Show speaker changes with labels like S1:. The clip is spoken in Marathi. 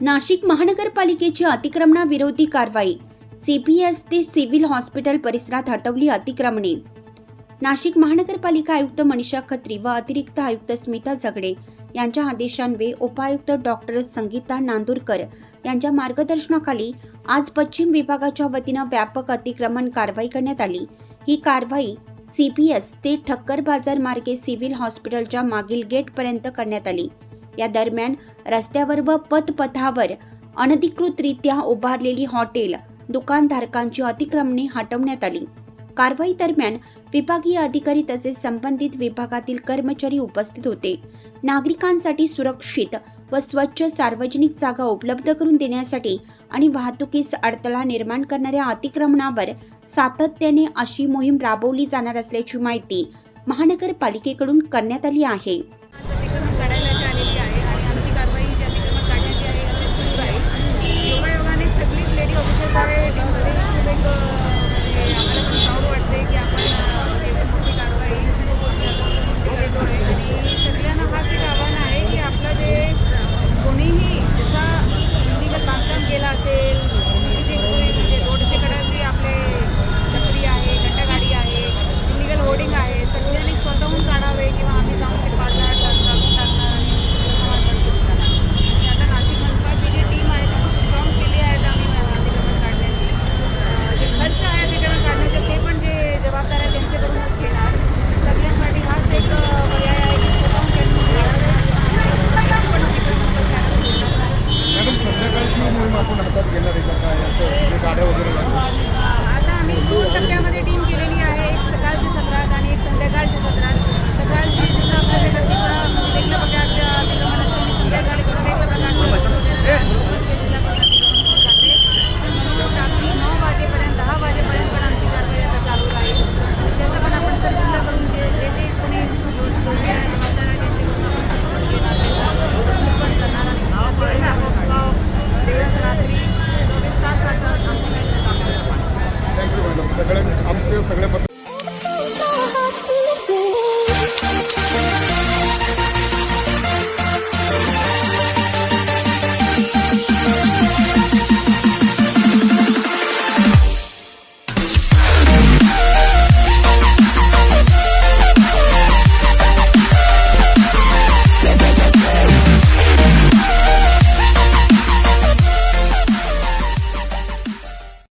S1: नाशिक महानगरपालिकेची अतिक्रमणाविरोधी कारवाई. सीपीएस ते सिव्हिल हॉस्पिटल परिसरात हटवली अतिक्रमणे. नाशिक महानगरपालिका आयुक्त मनीषा खत्री व अतिरिक्त आयुक्त स्मिता झगडे यांच्या आदेशान्वये उपायुक्त डॉक्टर संगीता नांदुरकर यांच्या मार्गदर्शनाखाली आज पश्चिम विभागाच्या वतीनं व्यापक अतिक्रमण कारवाई करण्यात आली. ही कारवाई सीपीएस ते ठक्कर बाजार मार्गे सिव्हिल हॉस्पिटलच्या मागील गेटपर्यंत करण्यात आली. या दरम्यान रस्त्यावर व पथपथावर अनधिकृतरित्या उभारलेली हॉटेल दुकानधारकांची अतिक्रमणे हटवण्यात आली. कारवाई दरम्यान विभागीय अधिकारी तसेच संबंधित विभागातील कर्मचारी उपस्थित होते. नागरिकांसाठी सुरक्षित व स्वच्छ सार्वजनिक जागा उपलब्ध करून देण्यासाठी आणि वाहतुकीस अडथळा निर्माण करणाऱ्या अतिक्रमणावर सातत्याने अशी मोहीम राबवली जाणार असल्याची माहिती महानगरपालिकेकडून करण्यात आली आहे.
S2: सगळे आमचे सगळे पत्र